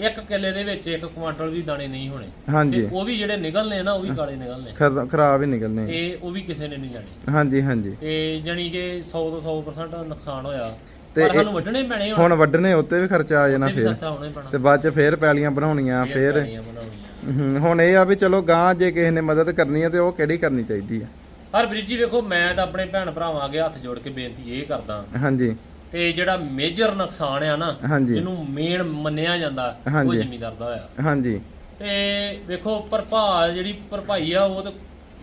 ਇੱਕ ਕਿੱਲੇ ਦੇ ਵਿੱਚ ਇੱਕ ਕੁਆਂਟਲ ਵੀ ਦਾਣੇ ਨਹੀਂ ਹੋਣੇ। ਹਾਂਜੀ। ਉਹ ਵੀ ਜਿਹੜੇ ਨਿਕਲਨੇ ਨਾ ਉਹ ਵੀ ਕਾਲੇ ਨਿਕਲਨੇ। ਖਰ- ਖਰਾਬ ਹੀ ਨਿਕਲਨੇ। ਤੇ ਉਹ ਵੀ ਕਿਸੇ ਨੇ ਨਹੀਂ ਜਾਣੇ। ਹਾਂਜੀ ਹਾਂਜੀ। ਤੇ ਜਾਣੀ ਕਿ 100 ਤੋਂ 100% ਨੁਕਸਾਨ ਹੋਇਆ। ਤੇ ਪਰ ਸਾਨੂੰ ਵੱਢਣੇ ਪੈਣੇ ਹੁਣ। ਹੁਣ ਵੱਢਣੇ ਉੱਤੇ ਵੀ ਖਰਚਾ ਆ ਜਾਣਾ ਤੇ ਫੇਰ। ਖਰਚਾ ਹੋਣਾ ਹੀ ਪੈਣਾ। ਤੇ ਬਾਅਦ 'ਚ ਫੇਰ ਪੈਲੀਆਂ ਬਣਾਉਣੀਆਂ ਫੇਰ ਪੈਲੀਆਂ ਬਣਾਉਣੀਆਂ। ਹਮ, ਹੁਣ ਇਹ ਆ ਵੀ ਚਲੋ ਗਾਂ ਜੇ ਕਿਸੇ ਨੇ ਮਦਦ ਕਰਨੀ ਹੈ ਤੇ ਉਹ ਕਿਹੜੀ ਕਰਨੀ ਚਾਹੀਦੀ ਆ। ਹਰਪ੍ਰੀਤ ਜੀ ਵੇਖੋ ਮੈਂ ਤਾਂ ਆਪਣੇ ਭੈਣ ਭਰਾਵਾਂ ਅੱਗੇ ਹੱਥ ਜੋੜ ਕੇ ਬੇਨਤੀ ਇਹ ਕਰਦਾ। ਹਾਂਜੀ। ਤੇ ਜਿਹੜਾ ਮੇਜਰ ਨੁਕਸਾਨ ਆ ਨਾ ਹਾਂਜੀ। ਜਿਹਨੂੰ ਮੇਨ ਮੰਨਿਆ ਜਾਂਦਾ ਉਹ ਹਾਂਜੀ। ਜ਼ਿਮੀਦਾਰ ਦਾ ਹੋਇਆ। ਹਾਂਜੀ। ਤੇ ਵੇਖੋ ਭਰਪਾ ਜਿਹੜੀ ਭਰਪਾਈ ਆ ਉਹ ਤਾਂ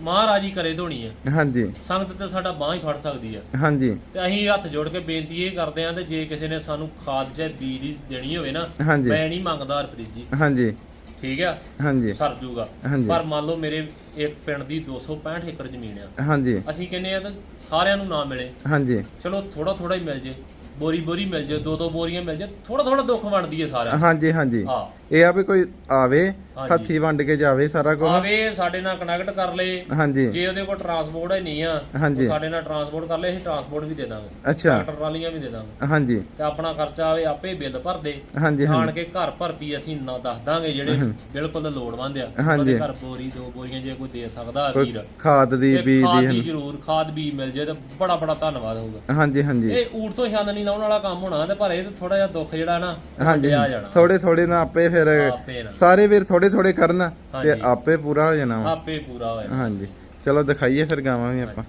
ਮਹਾਰਾਜ ਹੀ ਕਰੇ ਧੋਣੀ ਆ। ਹਾਂਜੀ। ਸੰਗਤ ਤੇ ਸਾਡਾ ਬਾਹ ਹੀ ਫੜ ਸਕਦੀ ਆ। ਹਾਂਜੀ। ਤੇ ਅਸੀਂ ਹੱਥ ਜੋੜ ਕੇ ਬੇਨਤੀ ਇਹ ਕਰਦੇ ਆਂ ਤੇ ਜੇ ਕਿਸੇ ਨੇ ਸਾਨੂੰ ਖਾਦ ਜਾਂ ਬੀਜ ਦੀ ਦੇਣੀ ਹੋਵੇ ਨਾ ਹਾਂਜੀ। ਮੈਂ ਨਹੀਂ ਮੰਗਦਾ ਹਰਪ੍ਰੀਤ ਜੀ। ਹਾਂਜੀ। ਠੀਕ ਆ? ਹਾਂਜੀ। ਸਰ ਜੂਗਾ। ਹਾਂਜੀ। ਪਰ ਮੰਨ ਲਓ ਮੇਰੇ ਇੱਕ ਪਿੰਡ ਦੀ 265 ਏਕੜ ਜ਼ਮੀਨ ਆ। ਹਾਂਜੀ। ਅਸੀਂ ਕਹਿੰਦੇ ਆ ਤਾਂ ਸਾਰਿਆਂ ਨੂੰ ਨਾ ਮਿਲੇ। ਹਾਂਜੀ। ਚਲੋ ਥੋੜਾ ਥੋੜਾ ਹੀ ਮਿਲ ਜੇ। ਬੋਰੀ ਬੋਰੀ ਮਿਲ ਜੇ ਦੋ ਦੋ ਬੋਰੀਆਂ ਮਿਲ ਜੇ ਥੋੜਾ ਥੋੜਾ ਦੁੱਖ ਵੰਡਦੀ ਏ ਸਾਰਿਆਂ ਹਾਂਜੀ ਹਾਂਜੀ। ਹਾਂ। ਇਹ ਆ ਵੀ ਕੋਈ ਆਵੇ। ਹੱਥੀ ਵੰਡ ਕੇ ਜਾਵੇ ਸਾਰਾ ਕੁਝ ਆਵੇ ਸਾਡੇ ਨਾਲ ਕਨੈਕਟ ਕਰ ਲੇ। ਹਾਂਜੀ। ਜੇ ਉਹਦੇ ਕੋਲ ਟਰਾਂਸਪੋਰਟ ਹੈ ਨਹੀਂ ਆ ਹਾਂਜੀ। ਸਾਡੇ ਨਾਲ ਟਰਾਂਸਪੋਰਟ ਕਰ ਲੇ ਅਸੀਂ ਟਰਾਂਸਪੋਰਟ ਵੀ ਦੇ ਦਾਂਗੇ। ਅੱਛਾ। ਟਰਾਲੀਆਂ ਵੀ ਦੇ ਦਾਂਗੇ। ਹਾਂਜੀ। ਤੇ ਆਪਣਾ ਖਰਚਾ ਆਵੇ ਆਪੇ ਬਿੱਲ ਭਰ ਦੇ। ਹਾਂਜੀ ਆਣ ਕੇ ਘਰ ਭਰਤੀ ਅਸੀਂ ਨਾ ਦੱਸ ਦਾਂਗੇ ਜਿਹੜੇ ਬਿਲਕੁਲ ਲੋੜਵੰਦ ਆ। ਹਾਂਜੀ। ਘਰ ਬੋਰੀ ਦੋ ਬੋਰੀਆਂ ਜੇ ਕੋਈ ਦੇ ਸਕਦਾ ਵੀਰ ਖਾਦ ਦੀ ਬੀਜ ਖਾਦ ਦੀ ਜ਼ਰੂਰ ਖਾਦ ਵੀ ਮਿਲ ਜੇ ਤੇ ਬੜਾ ਬੜਾ ਧੰਨਵਾਦ ਹੋਊਗਾ। ਹਾਂਜੀ ਹਾਂਜੀ। ਇਹ ਊਠ ਤੋਂ ਛੰਦ ਨਹੀਂ ਲਾਉਣ ਵਾਲਾ ਕੰਮ ਹੋਣਾ ਤੇ ਪਰ ਇਹ ਥੋੜਾ ਜਿਹਾ ਦੁੱਖ ਜਿਹੜਾ ਨਾ ਹਾਂਜੀ। ਵੰਡਿਆ ਜਾਣਾ। ਥੋੜੇ ਥੋੜੇ ਨਾ ਆਪੇ ਫਿਰ ਆਪੇ ਸਾਰੇ ਵੀਰ ਥੋੜੇ ਥੋੜੇ ਕਰਨ ਤੇ ਹਾਂਜੀ। ਆਪੇ ਪੂਰਾ ਹੋ ਜਾਣਾ ਵਾ। ਆਪੇ ਪੂਰਾ ਹੋਇਆ ਹਾਂਜੀ। ਚਲੋ ਦਿਖਾਈਏ ਫਿਰ ਗਾਵਾਂ ਵੀ ਆਪਾਂ।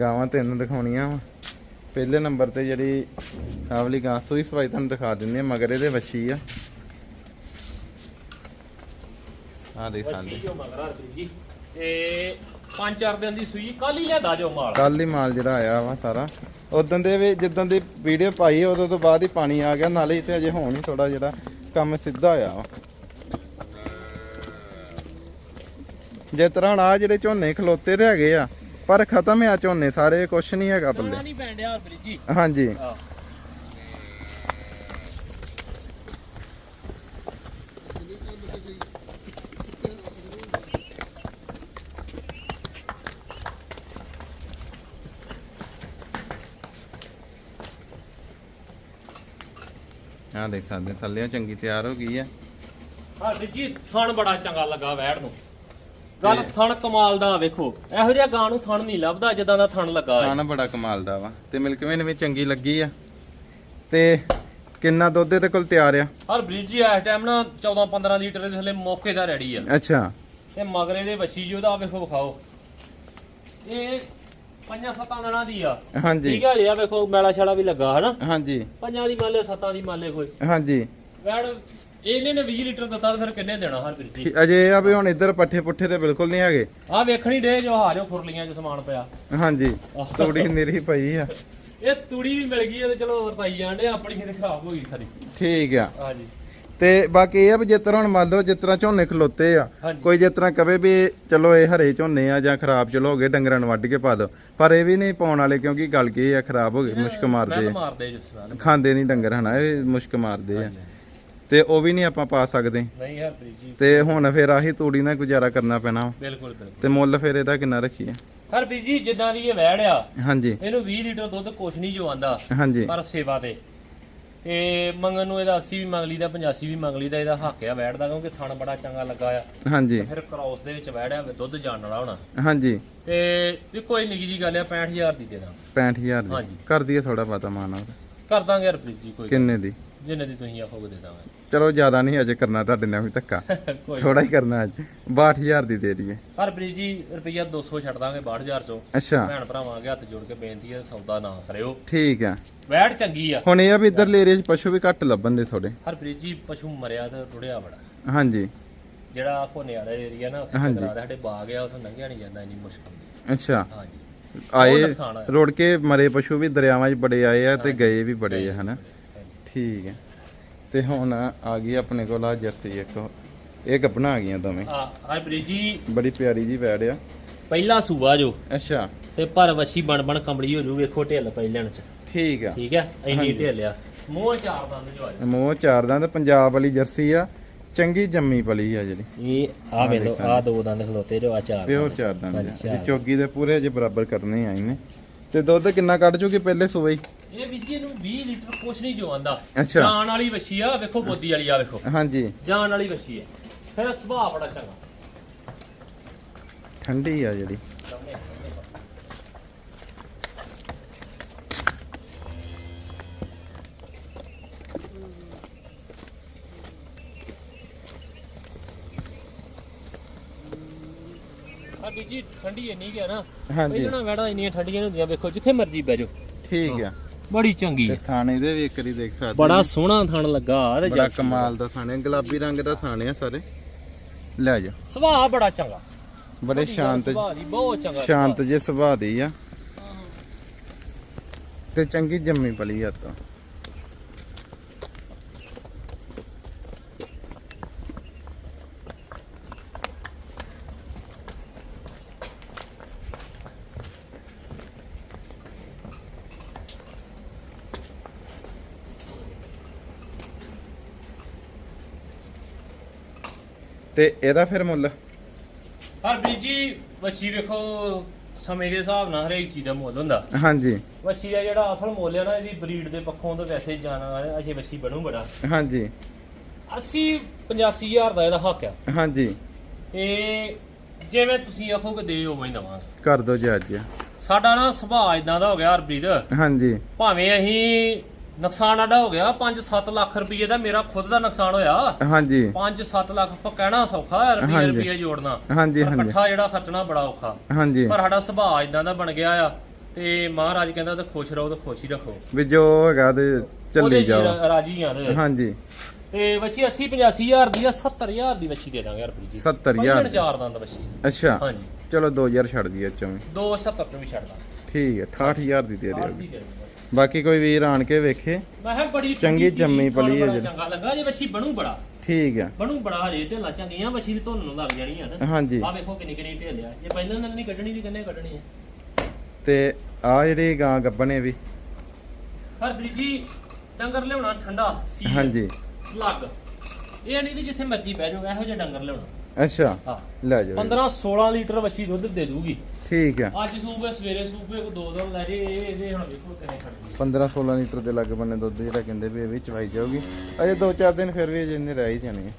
ਗਾਵਾਂ ਤਿੰਨ ਦਿਖਾਉਣੀਆਂ ਵਾ। ਪਹਿਲੇ ਨੰਬਰ ਤੇ ਜਿਹੜੀ ਆਹ ਵਾਲੀ ਗਾਂ ਸੂਈ ਸਵਾਈ ਤੁਹਾਨੂੰ ਦਿਖਾ ਦਿੰਦੇ ਆ ਮਗਰ ਇਹਦੇ ਵੱਛੀ ਆ। ਆ ਸਕਦੇ। ਜੋ ਮਗਰ ਜੀ ਤੇ ਪੰਜ ਚਾਰ ਦਿਨ ਦੀ ਸੂਈ ਕੱਲ ਹੀ ਲਿਆਦਾ ਜੋ ਮਾਲ। ਕੱਲ ਹੀ ਮਾਲ ਜਿਹੜਾ ਆਇਆ ਵਾ ਸਾਰਾ। ਉਦੋਂ ਦੇ ਵੀ ਜਿੱਦਾਂ ਦੀ ਵੀਡੀਓ ਪਾਈ ਉਦੋਂ ਤੋਂ ਬਾਅਦ ਹੀ ਪਾਣੀ ਆ ਗਿਆ ਨਾਲੇ ਤੇ ਅਜੇ ਹੁਣ ਹੀ ਥੋੜਾ ਜਿਹੜਾ ਕੰਮ ਸਿੱਧਾ ਹੋਇਆ ਵਾ। ਜੇ ਤਰ੍ਹਾਂ ਹੁਣ ਆ ਜਿਹੜੇ ਝੋਨੇ ਖਲੋਤੇ ਤੇ ਹੈਗੇ ਆ ਪਰ ਖਤਮ ਆ ਝੋਨੇ ਸਾਰੇ ਕੁਛ ਨਹੀਂ ਹੈਗਾ ਬੱਲੇ ਨਹੀਂ ਹਾਂਜੀ। ਆ ਦੇਖ ਸਕਦੇ ਥੱਲੇ ਚੰਗੀ ਤਿਆਰ ਹੋ ਗਈ ਆ। ਹਰਪ੍ਰੀਤ ਜੀ ਥਣ ਬੜਾ ਚੰਗਾ ਲੱਗਾ ਵੈੜ ਨੂੰ। ਗੱਲ ਥਣ ਕਮਾਲ ਦਾ ਵੇਖੋ। ਇਹੋ ਜਿਹਾ ਗਾਂ ਨੂੰ ਥਣ ਨਹੀਂ ਲੱਭਦਾ ਜਿੱਦਾਂ ਦਾ ਥਣ ਲੱਗਾ ਹੈ ਖਾਣਾ ਬੜਾ ਕਮਾਲ ਦਾ ਵਾ। ਤੇ ਮਿਲਕਵੇਂ ਵੀ ਚੰਗੀ ਲੱਗੀ ਆ। ਤੇ ਕਿੰਨਾ ਦੁੱਧ ਇਹਦੇ ਕੋਲ ਤਿਆਰ ਆ? ਹਰਪ੍ਰੀਤ ਜੀ ਇਸ ਟਾਈਮ ਨਾ 14 15 ਲੀਟਰ ਦੇ ਥੱਲੇ ਮੌਕੇ ਦਾ ਰੈਡੀ ਆ। ਅੱਛਾ। ਤੇ ਮਗਰੇ ਦੇ ਵੱਛੀ ਜੀ ਉਹਦਾ ਵੇਖੋ ਵਿਖਾਓ। ਇਹ ਪੰਜਾਂ ਸੱਤਾਂ ਦਿਨਾਂ ਦੀ ਆ। ਹਾਂਜੀ। ਠੀਕ ਆ ਜੀ ਆ ਵੇਖੋ ਮੈਲਾ ਛਾਲਾ ਵੀ ਲੱਗਾ ਹਨਾ? ਹਾਂਜੀ। ਪੰਜਾਂ ਦੀ ਮੰਨ ਲਿਆ ਸੱਤਾਂ ਦੀ ਮੰਨ ਲਿਆ ਕੋਈ। ਹਾਂਜੀ। ਵੈੜ ਇਹਨੇ ਨੇ 20 ਲੀਟਰ ਦਿੱਤਾ ਤੇ ਫਿਰ ਕਿੰਨੇ ਦੇਣਾ ਹਰਪ੍ਰੀਤ ਜੀ? ਠੀ- ਅਜੇ ਇਹ ਆ ਵੀ ਹੁਣ ਇੱਧਰ ਪੱਠੇ ਪੁੱਠੇ ਤੇ ਬਿਲਕੁਲ ਨਹੀਂ ਹੈਗੇ। ਆ ਵੇਖਣੀ ਡੇ ਜੋ ਹਾਰਿਓ ਖੁਰਲੀਆਂ ਚ ਸਮਾਨ ਪਿਆ। ਹਾਂਜੀ। ਤੂੜੀ ਨਿਰੀ ਪਈ ਆ। ਇਹ ਤੂੜੀ ਵੀ ਮਿਲ ਗਈ ਹੈ ਤੇ ਚਲੋ ਵਰਤਾਈ ਜਾਂਦੇ ਆਪਣੀ ਕਿਤੇ ਖਰਾਬ ਹੋ ਗਈ ਸਾਰੀ। ਠੀਕ ਆ। ਹਾਂਜੀ। ਤੇ ਬਾਕੀ ਇਹ ਆ ਵੀ ਜਿਸ ਤਰ੍ਹਾਂ ਹੁਣ ਮੰਨ ਲਓ ਜਿਸ ਤਰ੍ਹਾਂ ਝੋਨੇ ਖਲੋਤੇ ਆ। ਕੋਈ ਜਿਸ ਤਰ੍ਹਾਂ ਕਵੇ ਵੀ ਚਲੋ ਇਹ ਹਰੇ ਝੋਨੇ ਆ ਜਾਂ ਖਰਾਬ ਚਲੋ ਹੋ ਗਏ ਡੰਗਰਾਂ ਨੂੰ ਵੱਢ ਕੇ ਪਾ ਦੋ। ਪਰ ਇਹ ਵੀ ਨਹੀਂ ਪਾਉਣ ਵਾਲੇ ਕਿਉਂਕਿ ਗਲ ਗਏ ਆ ਖਰਾਬ ਹੋ ਗਏ ਮੁਸ਼ਕ ਮਾਰਦੇ ਆ। ਖਾਂਦੇ ਨਹੀਂ ਡੰਗਰ ਹਨਾ ਇਹ ਮੁਸ਼ਕ ਮਾਰਦੇ ਆ। ਤੇ ਉਹ ਵੀ ਨਹੀਂ ਆਪਾਂ ਪਾ ਸਕਦੇ। ਨਹੀਂ ਹਰਪ੍ਰੀਤ ਜੀ। ਤੇ ਹੁਣ ਫਿਰ ਆਹੀ ਤੂੜੀ ਨਾਲ ਗੁਜ਼ਾਰਾ ਕਰਨਾ ਪੈਣਾ। ਬਿਲਕੁਲ ਬਿਲਕੁਲ। ਤੇ ਮੁੱਲ ਫਿਰ ਇਹਦਾ ਕਿੰਨਾ ਰੱਖੀਏ? ਹਰਪ੍ਰੀਤ ਜੀ ਜਿੱਦਾਂ ਦੀ ਇਹ ਆ ਹਾਂਜੀ। ਇਹਨੂੰ 20 ਲੀਟਰ ਦੁੱਧ ਕੁਛ ਨਹੀਂ ਜੋ ਆਂਦਾ ਹਾਂਜੀ। ਪਰ ਸੇਵਾ ਤੇ ਤੇ ਮੰਗਣ ਨੂੰ ਇਹਦਾ 80 ਵੀ ਮੰਗ ਲਈਦਾ 85 ਵੀ ਮੰਗ ਲਈਦਾ ਇਹਦਾ ਹੱਕ ਆ ਵੈੜ ਦਾ ਕਿਉਂਕਿ ਥਣ ਬੜਾ ਚੰਗਾ ਲੱਗਾ ਆ। ਹਾਂਜੀ। ਫਿਰ ਕ੍ਰਾਸ ਦੇ ਵਿੱਚ ਵੈੜ ਆ ਦੁੱਧ ਜਾਣ ਵਾਲਾ ਹੋਣਾ। ਹਾਂਜੀ। ਤੇ ਇਹ ਕੋਈ ਨਿੱਕੀ ਜੀ ਗੱਲ ਆ 65000 ਦੀ ਦੇ ਦਾਂ 65000 ਦੀ? ਹਾਂਜੀ। ਕਰ ਦਈਏ ਥੋੜਾ ਪਤਾ ਮਾਨਾ ਕਰ ਦਾਂਗੇ ਹਰਪ੍ਰੀਤ ਜੀ ਕੋਈ ਕਿੰਨੇ ਦੀ? ਜਿੰਨੇ ਦੀ ਤੁਸੀਂ ਆਖੋਗੇ ਦੇ ਦਾਂਗੇ। ਚਲੋ ਜ਼ਿਆਦਾ ਨਹੀਂ ਅਜੇ ਕਰਨਾ ਤੁਹਾਡੇ ਨਾਲ ਵੀ ਧੱਕਾ। ਕੋਈ ਥੋੜਾ ਹੀ ਕਰਨਾ ਅੱਜ। 62000 ਦੀ ਦੇ ਦਈਏ। ਹਰਪ੍ਰੀਤ ਜੀ ਰੁਪਈਆ 200 ਛੱਡ ਦਾਂਗੇ 62000 ਚੋਂ। ਅੱਛਾ। ਭੈਣ ਭਰਾਵਾਂ ਅੱਗੇ ਹੱਥ ਜੋੜ ਕੇ ਬੇਨਤੀ ਹੈ ਸੌਦਾ ਨਾ ਕਰਿਓ। ਠੀਕ ਆ। ਵੈੜ ਚੰਗੀ ਆ। ਹੁਣ ਇਹ ਆ ਵੀ ਇੱਧਰਲੇ ਏਰੀਆ 'ਚ ਪਸ਼ੂ ਵੀ ਘੱਟ ਲੱਭਣ ਦੇ ਥੋੜੇ ਹਰਪ੍ਰੀਤ ਜੀ ਪਸ਼ੂ ਮਰਿਆ ਤੇ ਰੁੜਿਆ ਬੜਾ। ਹਾਂਜੀ। ਜਿਹੜਾ ਕੋਨੇ ਵਾਲਾ ਏਰੀਆ ਨਾ ਉੱਥੇ ਹਾਂਜੀ। ਦਾ ਸਾਡੇ ਬਾਗ ਆ ਉੱਥੋਂ ਲੰਘਿਆ ਨਹੀਂ ਜਾਂਦਾ ਇੰਨੀ ਮੁਸ਼ਕਲ ਅੱਛਾ। ਹਾਂਜੀ। ਆਏ ਨੁਕਸਾਨ। ਰੋੜ ਕੇ ਮਰੇ ਪਸ਼ੂ ਵੀ ਦਰਿਆਵਾਂ 'ਚ ਬੜੇ ਆਏ ਆ ਤੇ ਗਏ ਵੀ ਬੜੇ ਆ ਹਨਾ। ਠੀਕ ਹੈ ਤੇ ਹੁਣ ਆ ਗਈ ਆਪਣੇ ਕੋਲ ਆ ਜਰਸੀ ਇੱਕ। ਇਹ ਗੱਬਣਾ ਆ ਗਈਆਂ ਦੋਵੇਂ। ਆ ਹਾਈਬ੍ਰਿਡ ਜੀ। ਬੜੀ ਪਿਆਰੀ ਜੀ ਵੈੜ ਆ। ਪਹਿਲਾ ਸੂਆ ਜੋ। ਅੱਛਾ। ਤੇ ਪਰ ਵਸ਼ੀ ਬਣ ਬਣ ਕੰਬਲੀ ਹੋ ਜੂ ਵੇਖੋ ਢਿੱਲ ਪਈ ਲੈਣ ਚ। ਠੀਕ ਆ। ਠੀਕ ਹੈ ਇੰਨੀ। ਢਿੱਲ ਆ। ਮੂੰਹ ਚਾਰ ਦੰਦ ਜੋ ਆ। ਮੂੰਹ ਚਾਰ ਦੰਦ ਪੰਜਾਬ ਵਾਲੀ ਜਰਸੀ ਆ। ਚੰਗੀ ਜੰਮੀ ਪਲੀ ਆ ਜਿਹੜੀ। ਇਹ ਆ ਵੇਲੋ ਆ ਦੋ ਦੰਦ ਖਲੋਤੇ ਜੋ ਆ ਚਾਰ ਪਿਓਰ। ਚਾਰ ਦੰਦ ਆ। ਜੀ ਚੋਗੀ ਦੇ ਪੂਰੇ ਜੇ ਬਰਾਬਰ ਕਰਨੇ ਆਈ ਨੇ ਤੇ ਦੁੱਧ ਕਿੰਨਾ ਕੱਢ ਜੂਗੀ ਪਹਿਲੇ ਸੂਏ ਹੀ? ਇਹ ਵੀ ਜੀ ਨੂੰ 20 ਲੀਟਰ ਕੁਛ ਨਹੀਂ ਜੋ ਆਂਦਾ ਅੱਛਾ। ਵਾਲੀ ਵਸ਼ੀ ਆ ਵੇਖੋ ਬੋਦੀ ਵਾਲੀ ਆ ਵੇਖੋ। ਹਾਂਜੀ। ਜਾਨ ਵਾਲੀ ਵਸ਼ੀ ਹੈ। ਫਿਰ ਸੁਭਾਅ ਬੜਾ ਚੰਗਾ। ਠੰਡੀ ਆ ਜਿਹੜੀ। ਆ ਬੀਜੀ ਠੰਡੀ ਇੰਨੀ ਗਿਆ ਨਾ ਹਾਂਜੀ। ਪਹਿਲਾਂ ਵੜਾ ਇੰਨੀਆਂ ਠੰਡੀਆਂ ਨੀ ਹੁੰਦੀਆਂ ਵੇਖੋ ਜਿੱਥੇ ਮਰਜ਼ੀ ਬਹਿ ਜਾਓ। ਠੀਕ ਆ। ਬੜੀ ਚੰਗੀ ਤੇ ਹੈ ਥਾਣੇ ਦੇ ਵੀ ਇੱਕ ਵਾਰੀ ਦੇਖ ਸਕਦੇ ਬੜਾ ਜੀ। ਸੋਹਣਾ ਥਣ ਲੱਗਾ ਤੇ ਬੜਾ ਜਰਸੀ ਦਾ। ਕਮਾਲ ਦਾ ਥਾਣੇ ਗੁਲਾਬੀ ਰੰਗ ਦਾ ਥਾਣੇ ਆ ਸਾਰੇ। ਲੈ ਜਾ ਸੁਭਾਅ ਬੜਾ ਚੰਗਾ। ਬੜੇ ਵਧੀਆ ਸ਼ਾਂਤ ਸੁਭਾਅ ਦੀ ਬਹੁਤ ਚੰਗਾ ਸ਼ਾਂਤ ਜੇ ਸੁਭਾਅ ਦੀ ਆ। ਤੇ ਚੰਗੀ ਜੰਮੀ ਪਲੀ ਆ ਤਾਂ। ਤੇ ਇਹਦਾ ਫਿਰ ਮੁੱਲ? ਹਰ ਬੀਜੀ ਵੱਛੀ ਵੇਖੋ ਸਮੇਂ ਦੇ ਹਿਸਾਬ ਨਾਲ ਹਰੇਕ ਚੀਜ਼ ਦਾ ਮੁੱਲ ਹੁੰਦਾ। ਹਾਂਜੀ। ਵੱਛੀ ਦਾ ਜਿਹੜਾ ਅਸਲ ਮੁੱਲ ਹੈ ਨਾ ਇਹਦੀ ਬਰੀਡ ਦੇ ਪੱਖੋਂ ਤਾਂ ਵੈਸੇ ਜਾਣਾ ਅਜੇ ਵੱਛੀ ਬਣੂ ਬੜਾ। ਹਾਂਜੀ। 80 85000 ਦਾ ਇਹਦਾ ਹੱਕ ਆ। ਹਾਂਜੀ। ਤੇ ਜਿਵੇਂ ਤੁਸੀਂ ਆਖੋਗੇ ਦੇ ਉਵੇਂ ਹੀ ਦਵਾਂਗੇ। ਕਰ ਦੋ ਜੀ ਅੱਜ। ਸਾਡਾ ਨਾ ਸੁਭਾਅ ਇਦਾਂ ਦਾ ਹੋ ਗਿਆ ਹਰਪ੍ਰੀਤ। ਹਾਂਜੀ। ਭਾਵੇਂ ਅਸੀਂ ਨੁਕਸਾਨ ਆਡਾ ਹੋ ਗਿਆ 5-7 ਲੱਖ ਰੁਪਏ ਦਾ ਮੇਰਾ ਖੁਦ ਦਾ ਨੁਕਸਾਨ ਹੋਇਆ। ਹਾਂਜੀ। 5-7 ਲੱਖ ਆਪਾਂ ਕਹਿਣਾ ਸੌਖਾ ਰੁਪਏ ਹਾਂਜੀ। ਰੁਪਏ ਜੋੜਨਾ। ਹਾਂਜੀ ਪਰ ਹਾਂਜੀ। ਇਕੱਠਾ ਜਿਹੜਾ ਖਰਚਣਾ ਬੜਾ ਔਖਾ। ਹਾਂਜੀ। ਪਰ ਸਾਡਾ ਸੁਭਾਅ ਇਦਾਂ ਦਾ ਬਣ ਗਿਆ ਆ ਤੇ ਮਹਾਰਾਜ ਕਹਿੰਦਾ ਤੇ ਖੁਸ਼ ਰਹੋ ਤੇ ਖੁਸ਼ ਹੀ ਰੱਖੋ। ਵੀ ਜੋ ਹੈਗਾ ਤੇ ਉਹਦੇ ਚੱਲੀ ਚ ਜਾਓ। ਰਾ- ਰਾਜੀ ਆ ਤੇ। ਹਾਂਜੀ। ਤੇ ਵੱਛੀ 80 85000 ਦੀ ਆ 70000 ਦੀ ਵੱਛੀ ਦੇ ਦਾਂਗੇ ਹਰਪ੍ਰੀਤ ਜੀ। 70000 ਪਹਿਲਾਂ ਚਾਰ ਦੰਦ ਵੱਛੀ ਅੱਛਾ। ਹਾਂਜੀ। ਚਲੋ 2000 ਛੱਡ ਦਈਏ ਚੋਂ 270 ਤੋਂ ਵੀ ਛੱਡ ਦਾਂਗੇ। ਠੀਕ ਹੈ 68000 ਦੀ ਦੇ ਦਿਓ। ਦੇ ਦਾਂਗੇ। ਬਾਕੀ ਕੋਈ ਵੀਰ ਆਣ ਕੇ ਵੇਖੇ। ਮੈਂ ਕਿਹਾ ਬੜੀ ਚੰਗੀ ਜੰਮੀ ਪਲੀ ਹੈ। ਚੰਗਾ ਲੱਗਾ ਜੇ ਵੱਛੀ ਬਣੂ ਬੜਾ। ਠੀਕ ਆ। ਬਣੂ ਬੜਾ ਹਜੇ ਢੇਲਾ ਚੰਗੀਆਂ ਵੱਛੀ ਦੀ ਧੁੰਨ ਨੂੰ ਲੱਗ ਜਾਣੀ ਆ ਨਾ ਹਾਂਜੀ। ਆ ਵੇਖੋ ਕਿੰਨੀ ਕਿੰਨੀ ਢੇਲ ਆ ਜੇ ਪਹਿਲਾਂ ਨਾਲ ਨਹੀਂ ਕੱਢਣੀ ਦੀ ਕਿੰਨੇ ਕੱਢਣੀ ਆ। ਤੇ ਆ ਜਿਹੜੀ ਗਾਂ ਗੱਬਣੇ ਵੀ। ਹਰਪ੍ਰੀਤ ਜੀ ਡੰਗਰ ਲਿਆਉਣਾ ਠੰਡਾ ਸੀ ਹਾਂਜੀ। ਲੱਗ। ਇਹ ਨਹੀਂ ਤੇ ਜਿੱਥੇ ਮਰਜ਼ੀ ਬਹਿ ਜਾਓ ਇਹੋ ਜਿਹਾ ਡੰਗਰ ਲਿਆਉਣਾ। ਅੱਛਾ। ਹਾਂ। ਲੈ ਜਾਓ। 15 16 ਲੀਟਰ ਵੱਛੀ ਦੁੱਧ ਦੇ ਦੂਗੀ। ਠੀਕ ਆ ਅੱਜ ਸੂਬੇ ਸਵੇਰੇ ਸੂਬੇ ਕੋ ਦੋ ਦੋ ਲੈ ਜੇ ਇਹ ਇਹਦੇ ਹੁਣ ਵੇਖੋ ਕਿੰਨੇ ਖੜਦੀ 15 16 ਲੀਟਰ ਦੇ ਲੱਗ ਬੰਨੇ ਦੁੱਧ ਜਿਹੜਾ ਕਹਿੰਦੇ ਵੀ ਇਹ ਵੀ ਚਵਾਈ ਜਾਊਗੀ। ਅਜੇ 2-4 ਦਿਨ ਫਿਰ ਵੀ ਜਿੰਨੇ ਰਹਿ ਹੀ ਜਾਣੇ ਆ।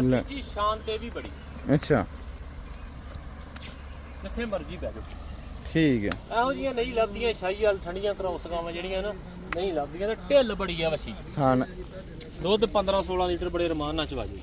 ਲੈ। ਹਰਪ੍ਰੀਤ ਜੀ ਸ਼ਾਨ ਤੇ ਵੀ ਬੜੀ। ਅੱਛਾ। ਜਿੱਥੇ ਮਰਜ਼ੀ ਬਹਿ ਜਾਓ। ਠੀਕ ਆ ਇਹੋ ਜੀਆਂ ਨਹੀਂ ਲੱਭਦੀਆਂ ਸ਼ਾਹੀ ਵਾਲ ਠੰਡੀਆਂ ਕ੍ਰੋਸ ਗਾਵਾਂ ਜਿਹੜੀਆਂ ਨਾ ਨਹੀਂ ਲੱਭਦੀਆਂ ਤੇ ਢਿੱਲ ਬੜੀ ਆ ਵਸੀ ਥਾਨ ਦੁੱਧ 15 16 ਲੀਟਰ ਬੜੇ ਰਮਾਨ ਨਾਲ ਚਵਾ ਜੂ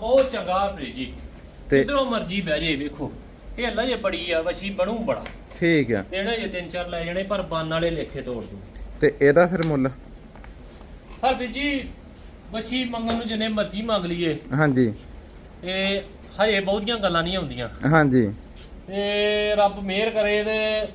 ਬਹੁਤ ਚੰਗਾ ਪ੍ਰੀ ਜੀ। ਤੇ ਜਿੱਧਰੋਂ ਮਰਜ਼ੀ ਬਹਿ ਜੇ ਵੇਖੋ। ਢਿੱਲ ਜੇ ਬੜੀ ਆ ਵਸੀ ਬਣੂ ਬੜਾ। ਠੀਕ ਆ। ਦੇਣਾ ਜੇ ਤਿੰਨ ਚਾਰ ਲੈ ਜਾਣੇ ਪਰ ਬੰਨ ਵਾਲੇ ਲੇਖੇ ਤੋੜ ਦੂ। ਤੇ ਇਹਦਾ ਫਿਰ ਮੁੱਲ? ਹਰਪ੍ਰੀਤ ਜੀ ਵਛੀ ਮੰਗਣ ਨੂੰ ਜਿੰਨੇ ਮਰਜ਼ੀ ਮੰਗ ਲਈਏ। ਹਾਂਜੀ। ਤੇ ਹਜੇ ਬਹੁਤੀਆਂ ਗੱਲਾਂ ਨਹੀਂ ਆਉਂਦੀਆਂ। ਹਾਂਜੀ। ਤੇ ਰੱਬ ਮਿਹਰ ਕਰੇ ਤੇ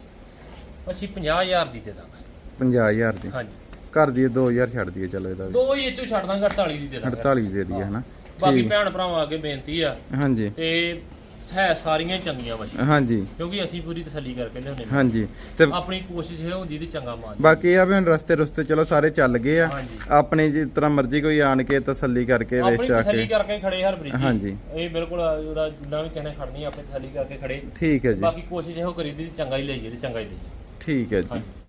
ਅਸੀਂ 50000 ਦੀ ਦੇ ਦਾਂਗੇ। 50000 ਦੀ। ਹਾਂਜੀ। ਘਰ ਦੀ 2000 ਛੱਡ ਦਈਏ ਚਲੋ ਇਹਦਾ ਵੀ। ਦੋ ਹੀ ਇਹ ਚੋਂ ਛੱਡ ਦਾਂਗੇ 48 ਦੀ ਦੇ ਦਾਂਗੇ। 48 ਦੇ ਦਈਏ ਹਨਾ? ਬਾਕੀ ਭੈਣ ਭਰਾਵਾਂ ਅੱਗੇ ਬੇਨਤੀ ਆ ਹਾਂਜੀ। ਤੇ ਹੈ ਸਾਰੀਆਂ ਹੀ ਚੰਗੀਆਂ ਵਛੀ ਹਾਂਜੀ। ਕਿਉਂਕਿ ਅਸੀਂ ਪੂਰੀ ਤਸੱਲੀ ਕਰਕੇ ਲਿਆਉਂਦੇ ਹਾਂ ਹਾਂਜੀ। ਤੇ ਆਪਣੀ ਕੋਸ਼ਿਸ਼ ਇਹ ਹੁੰਦੀ ਦੀ ਚੰਗਾ ਮਾਲ। ਬਾਕੀ ਇਹ ਆ ਵੀ ਹੁਣ ਰਸਤੇ ਰਸਤੇ ਚਲੋ ਸਾਰੇ ਚੱਲ ਗਏ ਆ। ਹਾਂਜੀ। ਆਪਣੇ ਜਿਸ ਤਰ੍ਹਾਂ ਮਰਜ਼ੀ ਕੋਈ ਆਣ ਕੇ ਤਸੱਲੀ ਕਰਕੇ ਵੇਚ ਆਪਣੀ ਚਾ ਤਸੱਲੀ ਕੇ ਕਰਕੇ ਖੜੇ ਹਰਪ੍ਰੀਤ ਜੀ ਹਾਂਜੀ। ਇਹ ਬਿਲਕੁਲ ਉਹਦਾ ਜਿੰਨਾ ਵੀ ਕਹਿੰਦੇ ਖੜਨੀ ਆਪਣੀ ਤਸੱਲੀ ਕਰਕੇ ਖੜੇ। ਠੀਕ ਹੈ ਜੀ। ਬਾਕੀ ਕੋਸ਼ਿਸ਼ ਇਹੋ ਕਰੀਦੀ ਚੰਗਾ ਹੀ ਲਈਏ ਤੇ ਚੰਗਾ ਹੀ ਲਈਏ ਠੀਕ ਹੈ ਜੀ।